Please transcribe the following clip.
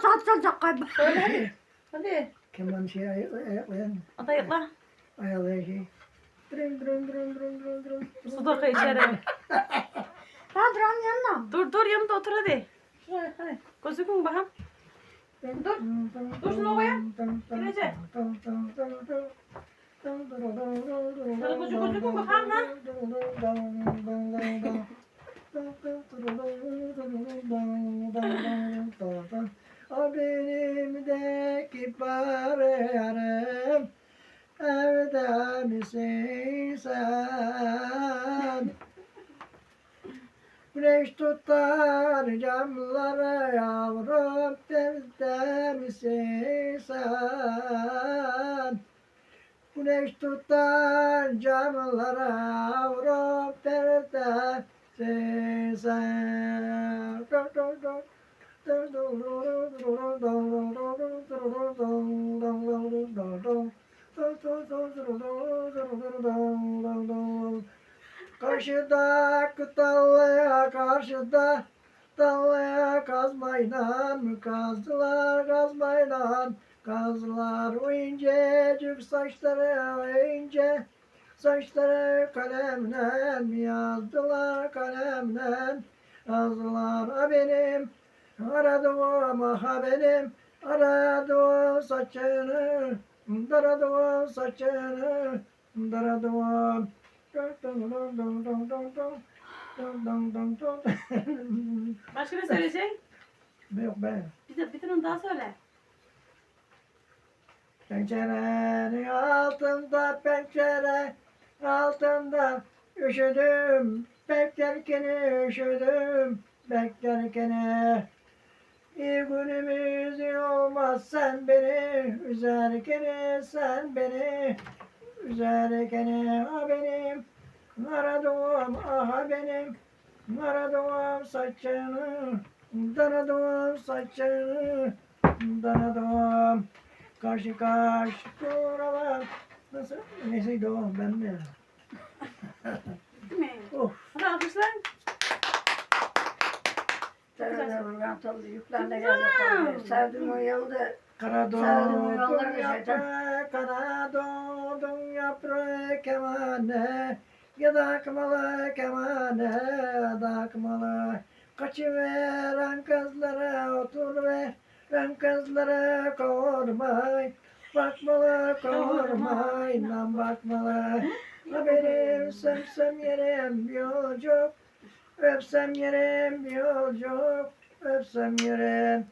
Sonra saat çalacak galiba. Söyle hadi. Hadi. Keman şey ay- ayaklayan, Hadi ayıkla. ayarlayan şey. Dırın dırın dırın dırın dırın dırın. Su dök içeri. Ha duran yanına. Dur dur yanımda otur hadi. Şuraya hadi. Gözükün bakalım. Dur. Dur şunu koya. Girece. Koca koca koy bakalım ha. O benim de kibarım Evde misin sen? Güneş tutar camlara yavrum Evde misin sen? Güneş tutar camlara yavrum Evde misin sen? Karşıda kıtalıya karşıda Dalaya kazmayla kazdılar kazmayla Kazdılar o incecik saçları o ince Saçları kalemle yazdılar kalemle Yazdılar benim aradığım ha benim Aradığım saçını Daradığım saçını Daradığım Başka ne söyleyeceksin? Yok be. Bir bir tane daha söyle. Pencerenin altında pencere altında üşüdüm beklerken üşüdüm beklerken İyi günümüz olmaz sen beni üzerken sen beni üzerken ah benim. Aradığım ah benim. Aradığım saçını Danadım saçını Danadım Karşı karşı duralar Nasıl? Neyse o ben de Yatıldı yüklerle geldi. Sevdim o yıldı. Kara doğdum yaprak Kara doğdum yaprak kemane. Yadakmalı kemane Yadakmalı. Kaçıveren kızlara otur ve Ben kızlara kormay. Bakmalı kormay Lan bakmalı. Ha benim sevsem yerim yolcuk Öpsem yerim yolcuk Öpsem yerim